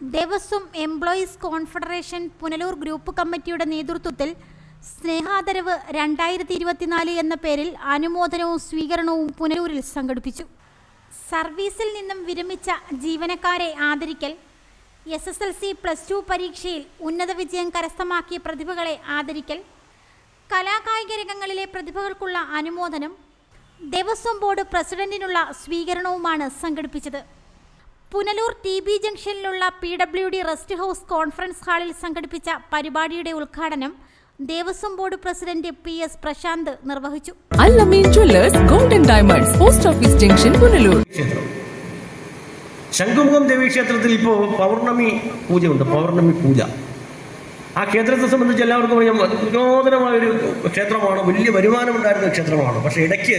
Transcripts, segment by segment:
Devaswom employees confederation Punalur group കമ്മിറ്റിയുടെ നേതൃത്വത്തിൽ സ്നേഹാദരവ് രണ്ടായിരത്തി ഇരുപത്തിനാല് എന്ന പേരിൽ അനുമോദനവും സ്വീകരണവും പുനലൂരിൽ സംഘടിപ്പിച്ചു. സർവീസിൽ നിന്നും വിരമിച്ച ജീവനക്കാരെ ആദരിക്കൽ S S L C plus two പരീക്ഷയിൽ ഉന്നത വിജയം കരസ്ഥമാക്കിയ പ്രതിഭകളെ ആദരിക്കൽ കലാകായിക രംഗങ്ങളിലെ പ്രതിഭകൾക്കുള്ള അനുമോദനം ദേവസ്വം ബോർഡ് പ്രസിഡന്റിനുള്ള സ്വീകരണവുമാണ് സംഘടിപ്പിച്ചത്. Punalur T B ജംഗ്ഷനിലുള്ള P W D rest house conference ഹാളിൽ സംഘടിപ്പിച്ച പരിപാടിയുടെ ഉദ്ഘാടനം Devaswom board president P S Prashanth നിർവഹിച്ചു. Golden diamonds post office junction Punalur. ക്ഷേത്രം ശംഖുമുഖം ദേവീക്ഷേത്രത്തിൽ ഇപ്പോൾ പൗർണമി പൂജയുണ്ട് പൗർണമി പൂജ. ആ ക്ഷേത്രത്തെ സംബന്ധിച്ച് എല്ലാവർക്കും അറിയാം അത് ക്ഷേത്രമാണ് വലിയ വരുമാനമുണ്ടായിരുന്ന ക്ഷേത്രമാണ്. പക്ഷേ ഇടയ്ക്ക്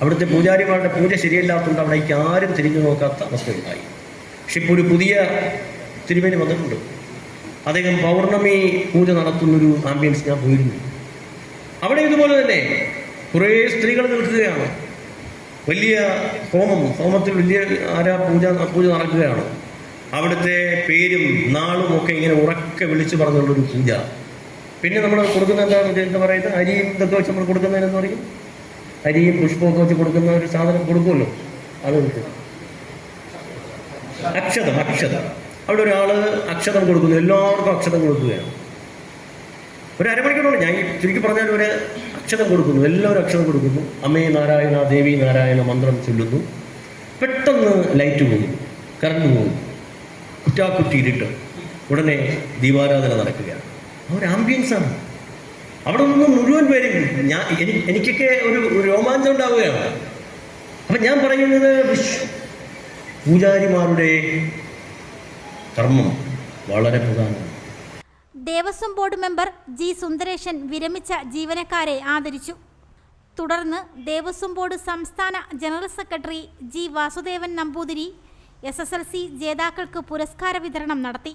അവിടുത്തെ പൂജാരിമാരുടെ പൂജ ശരിയല്ലാത്തതുകൊണ്ട് അവിടേക്ക് ആരും തിരിഞ്ഞു നോക്കാത്ത അവസ്ഥയുണ്ടായി. പക്ഷെ ഇപ്പോൾ ഒരു പുതിയ തിരുമേനി വന്നിട്ടുണ്ട്. അദ്ദേഹം പൗർണമി പൂജ നടത്തുന്നൊരു ആംബിയൻസ് ഞാൻ പോയിരുന്നു. അവിടെ ഇതുപോലെ തന്നെ കുറേ സ്ത്രീകൾ നിൽക്കുകയാണ്. വലിയ ഹോമം ഹോമത്തിൽ വലിയ ആരാ പൂജ പൂജ നടക്കുകയാണ്. അവിടുത്തെ പേരും നാളും ഒക്കെ ഇങ്ങനെ ഉറക്കെ വിളിച്ചു പറഞ്ഞുള്ളൊരു പൂജ. പിന്നെ നമ്മൾ കൊടുക്കുന്ന എന്താണെന്ന് എന്താ പറയുന്നത്? അരിയും ഇതൊക്കെ വെച്ച് നമ്മൾ കൊടുക്കുന്നതിനെന്ന് പറയും അരിയും പുഷ്പമൊക്കെ വെച്ച് കൊടുക്കുന്ന ഒരു സാധനം കൊടുക്കുമല്ലോ. അത് കൊടുക്കും അക്ഷതം അക്ഷതം. അവിടെ ഒരാൾ അക്ഷതം കൊടുക്കുന്നു. എല്ലാവർക്കും അക്ഷതം കൊടുക്കുകയാണ്. ഒരു അരമണിക്കൂറോളം ഞാൻ ചുരുക്കി പറഞ്ഞാൽ ഒരു അക്ഷതം കൊടുക്കുന്നു. എല്ലാവരും അക്ഷതം കൊടുക്കുന്നു. അമ്മേ നാരായണ ദേവി നാരായണ മന്ത്രം ചൊല്ലുന്നു. പെട്ടെന്ന് ലൈറ്റ് പോകും. കറണ്ട് പോകും. കുറ്റാക്കുറ്റി ഇരുട്ട്. ഉടനെ ദീപാരാധന നടക്കുകയാണ്. ആ ഒരു ആംബിയൻസാണ് അവിടെ നിന്ന് മുഴുവൻ പേരും ഞാൻ എനിക്കൊക്കെ ഒരു രോമാഞ്ചം ഉണ്ടാവുകയാണ്. അപ്പം ഞാൻ പറയുന്നത് പൂജാരിമാരുടെ കർമ്മം വളരെ പ്രധാനമാണ്. Devaswom board member G Sundaresan വിരമിച്ച ജീവനക്കാരെ ആദരിച്ചു. തുടർന്ന് ദേവസ്വം ബോർഡ് സംസ്ഥാന general secretary G Vasudevan Namboothiri S S L C ജേതാക്കൾക്ക് പുരസ്കാര വിതരണം നടത്തി.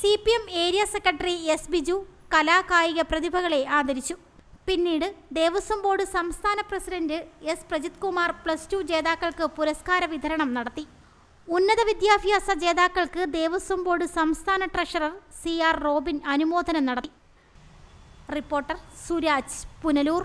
C P M area secretary S Biju കലാകായിക പ്രതിഭകളെ ആദരിച്ചു. പിന്നീട് ദേവസ്വം ബോർഡ് സംസ്ഥാന president S. Prajith Kumar plus two ജേതാക്കൾക്ക് പുരസ്കാര വിതരണം നടത്തി. ഉന്നത വിദ്യാഭ്യാസ ജേതാക്കൾക്ക് ദേവസ്വം ബോർഡ് സംസ്ഥാന ട്രഷറർ സി ആർ റോബിൻ അനുമോദനം നടത്തി. റിപ്പോർട്ടർ സുരാജ് പുനലൂർ.